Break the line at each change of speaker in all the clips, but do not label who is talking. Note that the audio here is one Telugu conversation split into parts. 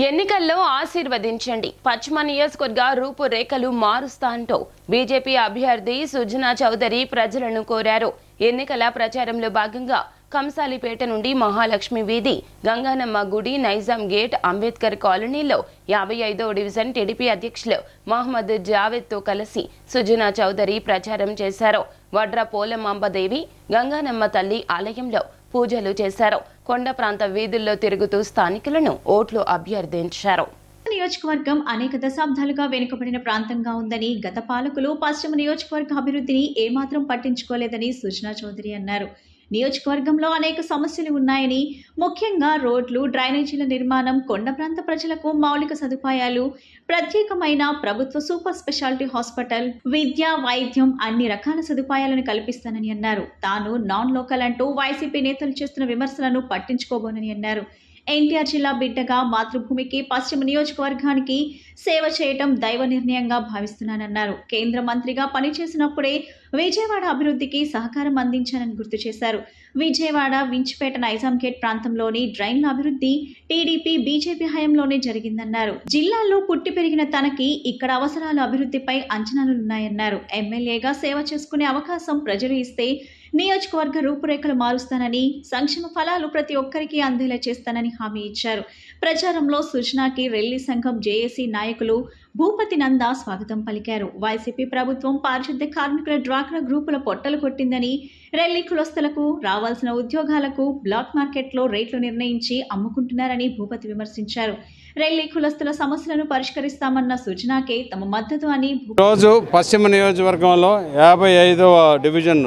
ఎన్నికల్లో ఆశీర్వదించండి. పశ్చిమ నియోజకవర్గ రూపురేఖలు మారుస్తా అంటూ బీజేపీ అభ్యర్థి సుజనా చౌదరి ప్రజలను కోరారు. ఎన్నికల ప్రచారంలో భాగంగా కంసాలిపేట నుండి మహాలక్ష్మి వీధి గంగానమ్మ గుడి నైజాం గేట్ అంబేద్కర్ కాలనీలో యాభై ఐదో డివిజన్ టీడీపీ అధ్యక్షులు మహమ్మద్ జావేద్తో కలిసి సుజనా చౌదరి ప్రచారం చేశారు. వడ్ర పోలమాంబదేవి గంగానమ్మ తల్లి ఆలయంలో పూజలు చేశారు. కొండ ప్రాంత వీధుల్లో తిరుగుతూ స్థానికులను ఓట్లు అభ్యర్థించారు.
నియోజకవర్గం అనేక దశాబ్దాలుగా వెనుకబడిన ప్రాంతంగా ఉందని గత పాలకులు పశ్చిమ నియోజకవర్గ అభివృద్ధిని ఏమాత్రం పట్టించుకోలేదని సుజనా చౌదరి అన్నారు. నియోజకవర్గంలో అనేక సమస్యలు ఉన్నాయని ముఖ్యంగా రోడ్లు డ్రైనేజీల నిర్మాణం కొండ ప్రాంత ప్రజలకు మౌలిక సదుపాయాలు ప్రత్యేకమైన ప్రభుత్వ సూపర్ స్పెషాలిటీ హాస్పిటల్ విద్య వైద్యం అన్ని రకాల సదుపాయాలను కల్పిస్తానని అన్నారు. తాను నాన్ లోకల్ అంటూ వైసీపీ నేతలు చేస్తున్న విమర్శలను పట్టించుకోబోనని అన్నారు. ఎన్టీఆర్ జిల్లా బిడ్డగా మాతృభూమికి పశ్చిమ నియోజకవర్గానికి సేవ చేయటం దైవ నిర్ణయంగా భావిస్తున్నానన్నారు. కేంద్ర మంత్రిగా పనిచేసినప్పుడే విజయవాడ అభివృద్ధికి సహకారం అందించానని గుర్తు చేశారు. విజయవాడ వించిపేట నైజాం గేట్ ప్రాంతంలోని డ్రైన్ల అభివృద్ధి టీడీపీ బీజేపీ హయాంలోనే జరిగిందన్నారు. జిల్లాలో పుట్టి పెరిగిన తనకి ఇక్కడ అవసరాల అభివృద్ధిపై అంచనాలున్నాయన్నారు. ఎమ్మెల్యేగా సేవ చేసుకునే అవకాశం ప్రజలు ఇస్తే నియోజకవర్గ రూపురేఖలు మారుస్తానని సంక్షేమ ఫలాలు ప్రతి ఒక్కరికి అందేలా చేస్తానని హామీ ఇచ్చారు. ప్రచారంలో సుజనాకి రెల్లి సంఘం జేఏసీ నాయకులు భూపతి నంద స్వాగతం పలికారు. వైసీపీ ప్రభుత్వం పారిశుద్ధ్య కార్మికుల డ్వాక్రా గ్రూపుల పొట్టలు కొట్టిందని రెల్లి కులస్తులకు రావాల్సిన ఉద్యోగాలకు బ్లాక్ మార్కెట్లో రేట్లు నిర్ణయించి అమ్ముకుంటున్నారని భూపతి విమర్శించారు. రెల్లి కులస్తుల సమస్యలను పరిష్కరిస్తామన్న సుజనాకే తమ మద్దతు అని
రోజు పశ్చిమ నియోజకవర్గంలో యాభై ఐదవ డివిజన్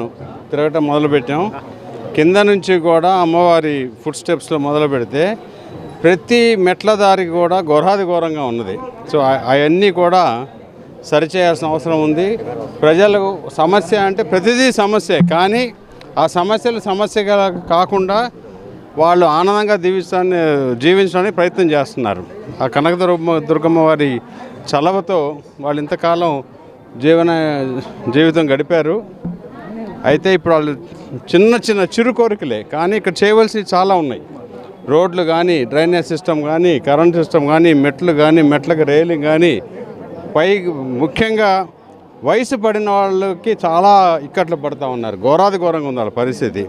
తిరగటం మొదలుపెట్టాం. కింద నుంచి కూడా అమ్మవారి ఫుడ్ స్టెప్స్లో మొదలు పెడితే ప్రతి మెట్ల దారి కూడా ఘోరాది ఘోరంగా ఉన్నది. సో అవన్నీ కూడా సరిచేయాల్సిన అవసరం ఉంది. ప్రజలకు సమస్య అంటే ప్రతిదీ సమస్యే. కానీ ఆ సమస్యలు సమస్యగా కాకుండా వాళ్ళు ఆనందంగా జీవిస్తాన్ని జీవించడానికి ప్రయత్నం చేస్తున్నారు. ఆ కనకదుర్గమ్మ దుర్గమ్మ వారి చలవతో వాళ్ళు ఇంతకాలం జీవన జీవితం గడిపారు. అయితే ఇప్పుడు వాళ్ళు చిన్న చిన్న చిరు కోరికలే కానీ ఇక్కడ చేయవలసినవి చాలా ఉన్నాయి. రోడ్లు కానీ డ్రైనేజ్ సిస్టమ్ కానీ కరెంట్ సిస్టమ్ కానీ మెట్లు కానీ మెట్లకు రైలింగ్ కానీ పై ముఖ్యంగా వయసు పడిన వాళ్ళకి చాలా ఇక్కట్లు పడుతూ ఉన్నారు. ఘోరాది ఘోరంగా ఉంది వాళ్ళ పరిస్థితి.